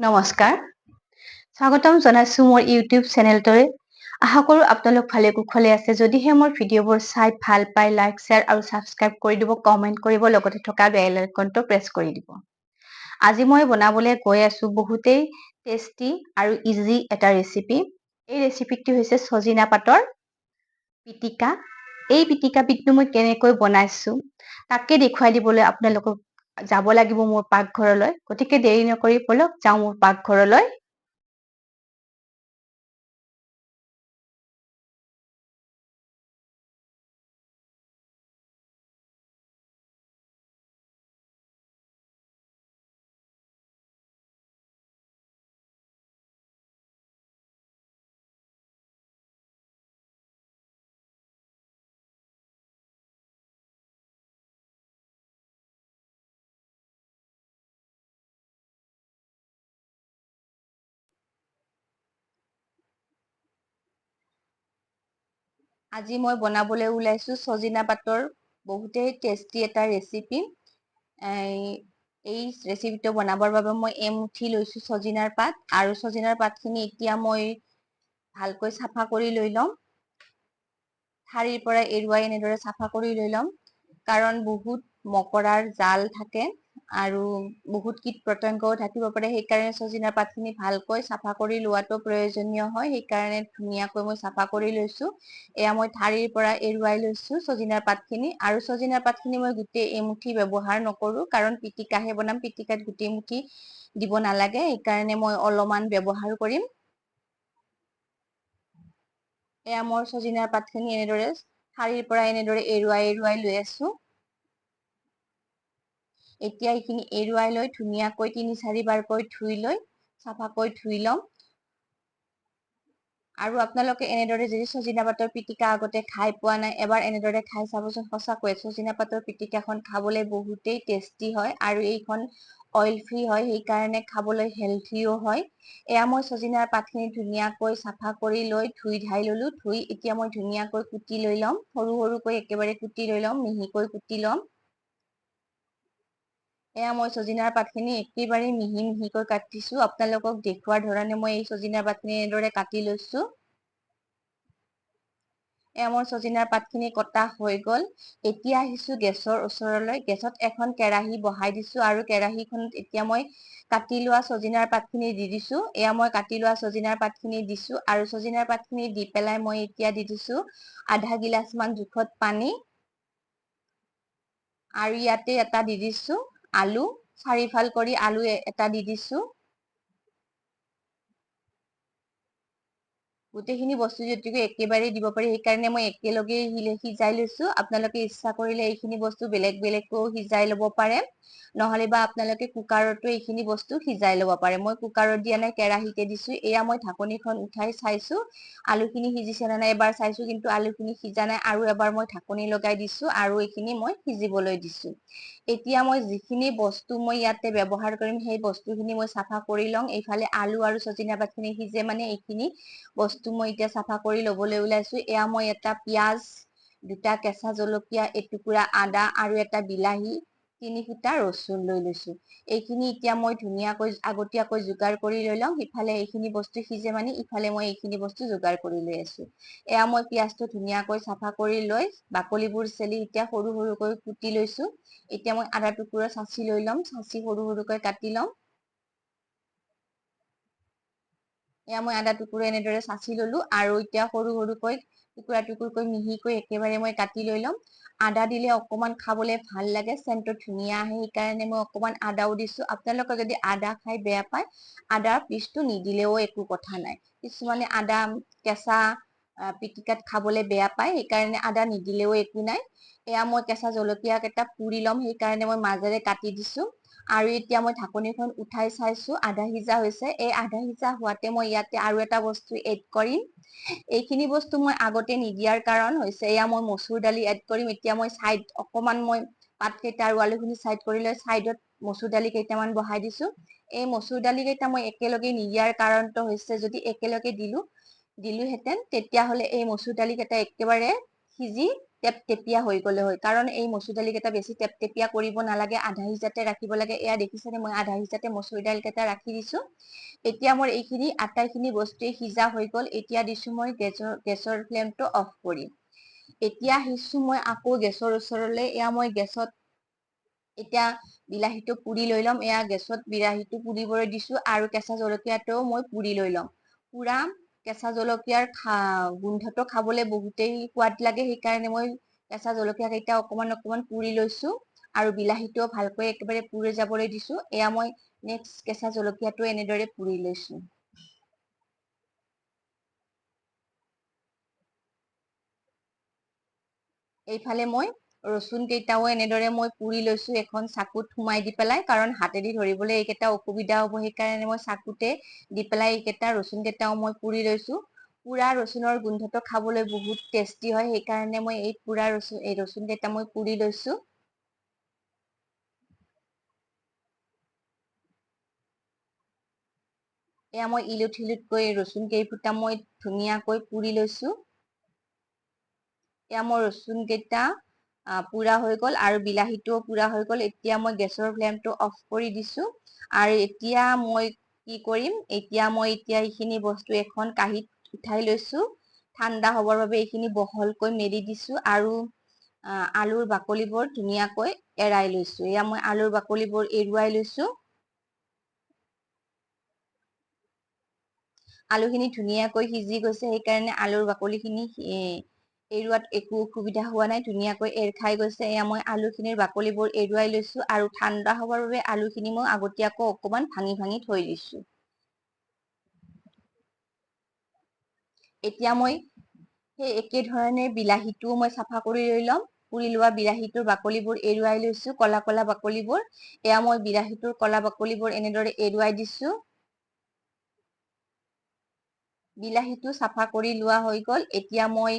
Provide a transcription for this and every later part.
নমস্কাৰ। স্বাগতম জনাইছোঁ মোৰ ইউটিউব চেনেলটোৰে আশা কৰোঁ আপোনালোক ভালে কুশলে আছে যদিহে মোৰ ভিডিঅ'বোৰ চাই ভাল পায় লাইক শ্বেয়াৰ আৰু ছাবস্ক্ৰাইব কৰি দিব কমেণ্ট কৰিব লগতে থকা বেল আইকনটো প্ৰেছ কৰি দিব। আজি মই বনাবলৈ গৈ আছোঁ বহুতেই টেষ্টি আৰু ইজি এটা ৰেচিপি। এই ৰেচিপিটি হৈছে চজিনা পাতৰ পিটিকা। এই পিটিকাবিধটো মই কেনেকৈ বনাইছোঁ তাকে দেখুৱাই দিবলৈ আপোনালোকক যাব লাগিব মোৰ পাকঘৰলৈ। গতিকে দেৰি নকৰি বলক যাওঁ মোৰ পাকঘৰলৈ। আজি মই বনাবলৈ ওলাইছোঁ চজিনা পাতৰ বহুতেই টেষ্টি এটা ৰেচিপি এই ৰেচিপিটো বনাবৰ বাবে মই এমুঠি লৈছোঁ চজিনাৰ পাত আৰু চজিনাৰ পাতখিনি এতিয়া মই ভালকৈ চাফা কৰি লৈ ল'ম। ঠাৰিৰ পৰা এৰুৱাই এনেদৰে চাফা কৰি লৈ ল'ম। কাৰণ বহুত মকৰাৰ জাল থাকে। আৰু বহুত কীট পতংগও থাকিব পাৰে। সেইকাৰণে চজিনাৰ পাতখিনি ভালকৈ চাফা কৰি লোৱাটো প্ৰয়োজনীয় হয়। সেইকাৰণে ধুনীয়াকৈ মই চাফা কৰি লৈছোঁ। এয়া মই ঠাৰিৰ পৰা এৰুৱাই লৈছোঁ চজিনাৰ পাতখিনি। আৰু চজিনাৰ পাতখিনি মই গোটেই এমুঠি ব্যৱহাৰ নকৰোঁ। কাৰণ পিটিকাহে বনাম। পিটিকাত গোটেই মুঠি দিব নালাগে। সেইকাৰণে মই অলপমান ব্যৱহাৰ কৰিম। এয়া মোৰ চজিনাৰ পাতখিনি এনেদৰে ঠাৰিৰ পৰা এনেদৰে এৰুৱাই এৰুৱাই লৈ আছোঁ। এতিয়া এইখিনি এৰুৱাই লৈ ধুনীয়াকৈ তিনি চাৰিবাৰকৈ ধুই লৈ চাফাকৈ ধুই ল'ম। আৰু আপোনালোকে এনেদৰে যদি চজিনা পাতৰ পিটিকা আগতে খাই পোৱা নাই এবাৰ এনেদৰে খাই চাবচোন সঁচাকৈ। চজিনা পাতৰ পিটিকাখন খাবলৈ বহুতেই টেষ্টি হয় আৰু এইখন অইল ফ্ৰী হয় সেইকাৰণে খাবলৈ হেলথিও হয়। এয়া মই চজিনাৰ পাতখিনি ধুনীয়াকৈ চাফা কৰি লৈ ধুই ধাই ললোঁ ধুই এতিয়া মই ধুনীয়াকৈ কুটি লৈ ল'ম সৰু সৰুকৈ একেবাৰে কুটি লৈ ল'ম মিহিকৈ কুটি ল'ম। এয়া মই চজিনাৰ পাতখিনি একেবাৰে মিহি মিহিকৈ কাটিছোঁ। আপোনালোকক দেখুওৱাৰ ধৰণে মই এই চজিনাৰ পাতখিনি এনেদৰে কাটি লৈছোঁ। এয়া মোৰ চজিনাৰ পাতখিনি কটা হৈ গ'ল। এতিয়া আহিছোঁ গেছৰ ওচৰলৈ। গেছত এখন কেৰাহী বহাই দিছোঁ আৰু কেৰাহীখনত এতিয়া মই কাটি লোৱা চজিনাৰ পাতখিনি দি দিছোঁ। এয়া মই কাটি লোৱা চজিনাৰ পাতখিনি দিছোঁ আৰু চজিনাৰ পাতখিনি দি পেলাই মই এতিয়া দি দিছোঁ আধা গিলাচমান জোখত পানী। আৰু ইয়াতে এটা দি দিছোঁ। আলু চাৰিফাল কৰি আলু এটা দি দিছোঁ। গোটেইখিনি বস্তু যিহেতুকে একেবাৰে দিব পাৰি সেইকাৰণে মই একেলগে সিজাই লৈছোঁ। আপোনালোকে ইচ্ছা কৰিলে এইখিনি বস্তু বেলেগ বেলেগকৈও সিজাই ল'ব পাৰে। নহ'লে বা আপোনালোকে কুকাৰতো এইখিনি বস্তু সিজাই ল'ব পাৰে। মই কুকাৰত দিয়া নাই কেৰাহীতে দিছোঁ। এয়া মই ঢাকনিখন উঠাই চাইছোঁ। আলুখিনি সিজিছে নে নাই এবাৰ চাইছোঁ কিন্তু আলুখিনি সিজা নাই। আৰু এবাৰ মই ঢাকনি লগাই দিছোঁ আৰু এইখিনি মই সিজিবলৈ দিছোঁ। এতিয়া মই যিখিনি বস্তু মই ইয়াতে ব্যৱহাৰ কৰিম সেই বস্তুখিনি মই চাফা কৰি লওঁ এইফালে আলু আৰু চজিনা পাতখিনি সিজে মানে এইখিনি বস্তু মই এতিয়া চাফা কৰি ল'বলৈ ওলাইছোঁ। এয়া মই এটা পিঁয়াজ দুটা কেঁচা জলকীয়া এটুকুৰা আদা আৰু এটা বিলাহী তিনি ফুটা ৰচুন লৈ লৈছোঁ। এইখিনি এতিয়া মই ধুনীয়াকৈ আগতীয়াকৈ যোগাৰ কৰি লৈ লওঁ সিফালে এইখিনি বস্তু সিজে মানে ইফালে মই এইখিনি বস্তু যোগাৰ কৰি লৈ আছোঁ। এয়া মই পিঁয়াজটো ধুনীয়াকৈ চাফা কৰি লৈ বাকলিবোৰ চেলি এতিয়া সৰু সৰুকৈ কুটি লৈছোঁ। এতিয়া মই আদা টুকুৰা চাচি লৈ ল'ম চাচি সৰু সৰুকৈ কাটি ল'ম। এয়া মই আদা টুকুৰা এনেদৰে চাচি ললোঁ আৰু এতিয়া সৰু সৰুকৈ টুকুৰা টুকুৰকৈ মিহিকৈ একেবাৰে মই কাটি লৈ ল'ম। আদা দিলে অকমান খাবলৈ ভাল লাগে চেণ্টটো ধুনীয়া আহে সেইকাৰণে মই অকমান আদাও দিছোঁ। আপোনালোকে যদি আদা খাই বেয়া পায় আদাৰ পিচটো নিদিলেও একো কথা নাই। কিছুমানে আদা কেঁচা পিটিকাত খাবলৈ বেয়া পায় সেইকাৰণে আদা নিদিলেও একো নাই। এয়া মই কেঁচা জলকীয়া কেইটা পুৰি ল'ম সেইকাৰণে মই মাজেৰে কাটি দিছোঁ। আৰু এতিয়া মই ঢাকনিখন উঠাই চাইছোঁ আধা সিজা হৈছে। এই আধা সিজা হোৱাতে মই ইয়াতে আৰু এটা বস্তু এড কৰিম। এইখিনি বস্তু মই আগতে নিদিয়াৰ কাৰণ হৈছে এয়া মই মচুৰ দালি এড কৰিম। এতিয়া মই চাইড অকমান মই পাতকেইটা আৰু আলুখিনি চাইড কৰি লৈ চাইডত মচুৰ দালি কেইটামান বহাই দিছোঁ। এই মচুৰ দালি কেইটা মই একেলগে নিদিয়াৰ কাৰণটো হৈছে যদি একেলগে দিলোঁ দিলোহেঁতেন তেতিয়াহ'লে এই মচুৰ দালি কেইটা একেবাৰে সিজি টেপটেপীয়া হৈ গ'লে হয়। কাৰণ এই মচুৰ দালিকেইটা বেছি টেপটেপীয়া কৰিব নালাগে আধা সিজাতে ৰাখিব লাগে। এয়া দেখিছেনে? মই আধা সিজাতে মচুৰ দাইলকেইটা ৰাখি দিছো। এতিয়া মোৰ এইখিনি আটাইখিনি বস্তুৱে সিজা হৈ গ'ল। এতিয়া দিছো মই গেছৰ গেছৰ ফ্লেমটো অফ কৰি। এতিয়া আহিছো মই আকৌ গেছৰ ওচৰলৈ। এয়া মই গেছত এতিয়া বিলাহীটো পুৰি লৈ ল'ম। এয়া গেছত বিলাহীটো পুৰিবলৈ দিছো আৰু কেঁচা জলকীয়াটোও মই পুৰি লৈ ল'ম। পুৰা কেঁচা জলকীয়াৰ গোন্ধটো খাবলৈ বহুতেই সোৱাদ লাগে সেইকাৰণে মই কেঁচা জলকীয়া কেইটা অকমান অকমান পুৰি লৈছো আৰু বিলাহীটোও ভালকৈ একেবাৰে পুৰি যাবলৈ দিছো। এয়া মই নেক্সট কেঁচা জলকীয়াটো এনেদৰে পুৰি লৈছো। এইফালে মই ৰচুন কেইটাও এনেদৰে মই পুৰি লৈছো এখন চাকুত সোমাই দি পেলাই কাৰণ হাতেদি ধৰিবলৈ এইকেইটা অসুবিধা হ'ব সেইকাৰণে মই চাকুতে দি পেলাই এইকেইটা ৰচুন কেইটাও মই পুৰি লৈছো। পুৰা ৰচুনৰ গোন্ধটো খাবলৈ বহুত টেষ্টি হয় সেইকাৰণে মই এই পুৰা ৰচুন এই ৰচুন কেইটা মই পুৰি লৈছো। এয়া মই ইলুট শিলুটকৈ ৰচুন কেইফুটা মই ধুনীয়াকৈ পুৰি লৈছো। এয়া মোৰ ৰচুন কেইটা পুৰা হৈ গ'ল আৰু বিলাহীটোও পুৰা হৈ গ'ল। এতিয়া মই গেছৰ ফ্লেমটো অফ কৰি দিছো। আৰু এতিয়া মই কি কৰিম? এতিয়া মই এতিয়া এইখিনি বস্তু এখন কাঁহীত উঠাই লৈছো। ঠাণ্ডা হ'বৰ বাবে এইখিনি বহলকৈ মেলি দিছো আৰু আলুৰ বাকলিবোৰ ধুনীয়াকৈ এৰাই লৈছো। এয়া মই আলুৰ বাকলিবোৰ এৰুৱাই লৈছো। আলুখিনি ধুনীয়াকৈ সিজি গৈছে সেইকাৰণে আলুৰ বাকলিখিনি এৰুৱাত একো অসুবিধা হোৱা নাই। ধুনীয়াকৈ এৰ খাই গৈছে। এয়া মই আলুখিনিৰ বাকলিবোৰ এৰুৱাই লৈছো আৰু ঠাণ্ডা হ'বৰ বাবে আলুখিনি মই আগতীয়াকৈ অকমান ভাঙি ভাঙি থৈ দিছো। এতিয়া মই সেই একেধৰণে বিলাহীটোও মই চাফা কৰি লৈ ল'ম। পুৰি লোৱা বিলাহীটোৰ বাকলিবোৰ এৰুৱাই লৈছো কলা কলা বাকলিবোৰ। এয়া মই বিলাহীটোৰ কলা বাকলিবোৰ এনেদৰে এৰুৱাই দিছো। বিলাহীটো চাফা কৰি লোৱা হৈ গ'ল। এতিয়া মই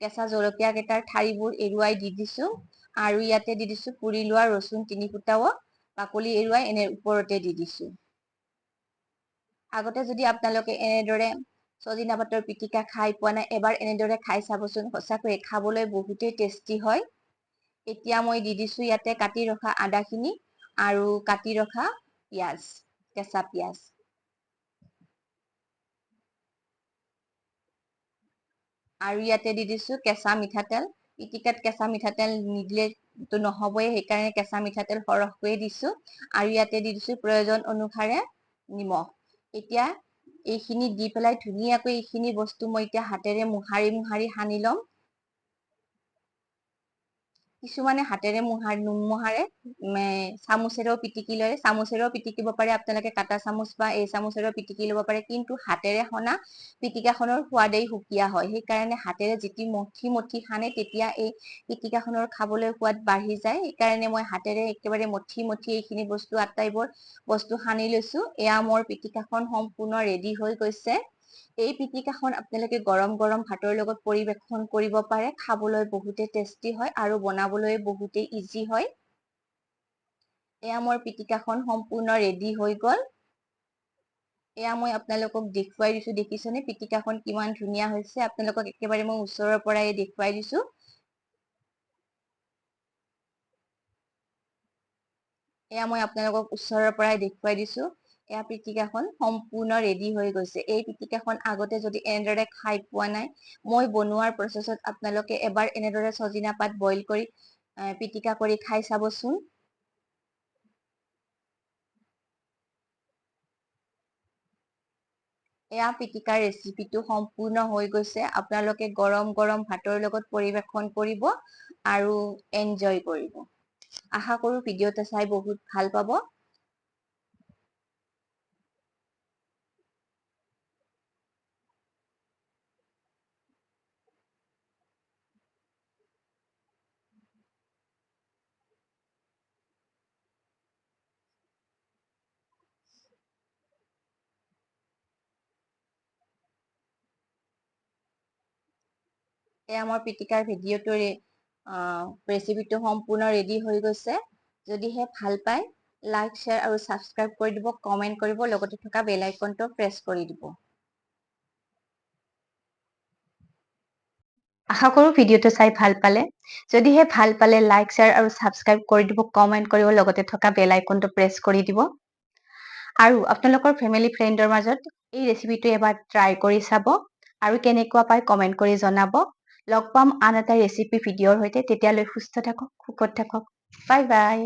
কেঁচা জলকীয়া কেইটাৰ ঠাৰিবোৰ এৰুৱাই দি দিছো আৰু ইয়াতে দি দিছো পুৰি লোৱা ৰচুন তিনি ফুটাও বাকলি এৰুৱাই এনে ওপৰতে দি দিছো। আগতে যদি আপোনালোকে এনেদৰে চজিনা পাতৰ পিটিকা খাই পোৱা নাই এবাৰ এনেদৰে খাই চাবচোন। সঁচাকৈয়ে খাবলৈ বহুতেই টেষ্টি হয়। এতিয়া মই দি দিছো ইয়াতে কাটি ৰখা আদাখিনি আৰু কাটি ৰখা পিঁয়াজ কেঁচা পিঁয়াজ। আৰু ইয়াতে দি দিছো কেঁচা মিঠাতেল। পিটিকাত কেঁচা মিঠাতেল নিদিলে টো নহবই সেইকাৰণে কেঁচা মিঠাতেল সৰহকৈয়ে দিছো। আৰু ইয়াতে দি দিছো প্ৰয়োজন অনুসাৰে নিমখ। এতিয়া এইখিনি দি পেলাই ধুনীয়াকৈ এইখিনি বস্তু মই এতিয়া হাতেৰে মোহাৰি মোহাৰি সানি ল'ম। কিছুমানে হাতেৰে মোহাৰ নোমোহাৰে চামুচেৰেও পিটিকি লয়। চামুচেৰেও পিটিকিব পাৰে আপোনালোকে কাটা চামুচ বা এই চামুচেৰেও পিটিকি ল'ব পাৰে। কিন্তু হাতেৰে সনা পিটিকাখনৰ সোৱাদেই সুকীয়া হয়। সেইকাৰণে হাতেৰে যেতি মঠি মঠি সানে তেতিয়া এই পিটিকাখনৰ খাবলৈ সোৱাদ বাঢ়ি যায়। সেইকাৰণে মই হাতেৰে একেবাৰে মঠি মঠি এইখিনি বস্তু আটাইবোৰ বস্তু সানি লৈছো। এয়া মোৰ পিটিকাখন সম্পূৰ্ণ ৰেডি হৈ গৈছে। এই পিটিকাখন আপোনালোকে গৰম গৰম ভাতৰ লগত পৰিবেশন কৰিব পাৰে খাবলৈ বহুতে টেষ্টি হয় আৰু বনাবলৈ বহুতেই ইজি হয়। এয়া মোৰ পিটিকাখন সম্পূৰ্ণ ৰেডি হৈ গল। এয়া মই আপোনালোকক দেখুৱাই দিছো দেখিছেনে? পিটিকাখন কিমান ধুনীয়া হৈছে। আপোনালোকক একেবাৰে মই ওচৰৰ পৰাই দেখুৱাই দিছো। এয়া মই আপোনালোকক ওচৰৰ পৰাই দেখুৱাই দিছো। এয়া পিটিকাখন সম্পূৰ্ণ ৰেডি হৈ গৈছে। এই পিটিকাখন আগতে যদি এনেদৰে খাই পোৱা নাই মই বনোৱাৰ প্ৰচেছত আপোনালোকে এবাৰ এনেদৰে চজিনা পাত বইল কৰি পিটিকা কৰি খাই চাবচোন। এয়া পিটিকাৰ ৰেচিপিটো সম্পূৰ্ণ হৈ গৈছে। আপোনালোকে গৰম গৰম ভাতৰ লগত পৰিৱেশন কৰিব আৰু এনজয় কৰিব। আশা কৰো ভিডিঅ'টো চাই বহুত ভাল পাব। এয়া মই প্ৰীতিকাৰ ভিডিঅ'টোৰ ৰেচিপিটো সম্পূৰ্ণ ৰেডি হৈ গৈছে। যদিহে ভাল পায় লাইক শ্বেয়াৰ আৰু ছাবস্ক্ৰাইব কৰি দিব কমেণ্ট কৰিব লগতে থকা বেল আইকনটো প্ৰেছ কৰি দিব। আশা কৰোঁ ভিডিঅ'টো চাই ভাল পালে। যদিহে ভাল পালে লাইক শ্বেয়াৰ আৰু ছাবস্ক্ৰাইব কৰি দিব কমেণ্ট কৰিব লগতে থকা বেল আইকনটো প্ৰেছ কৰি দিব। আৰু আপোনালোকৰ ফেমিলি ফ্ৰেণ্ডৰ মাজত এই ৰেচিপিটো এবাৰ ট্ৰাই কৰি চাব আৰু কেনেকুৱা পায় কমেণ্ট কৰি জনাব। লগ পাম। আন এটা ৰেচিপি ভিডিঅ'ৰ সৈতে। তেতিয়ালৈ সুস্থ থাকক সুখত থাকক। Bye bye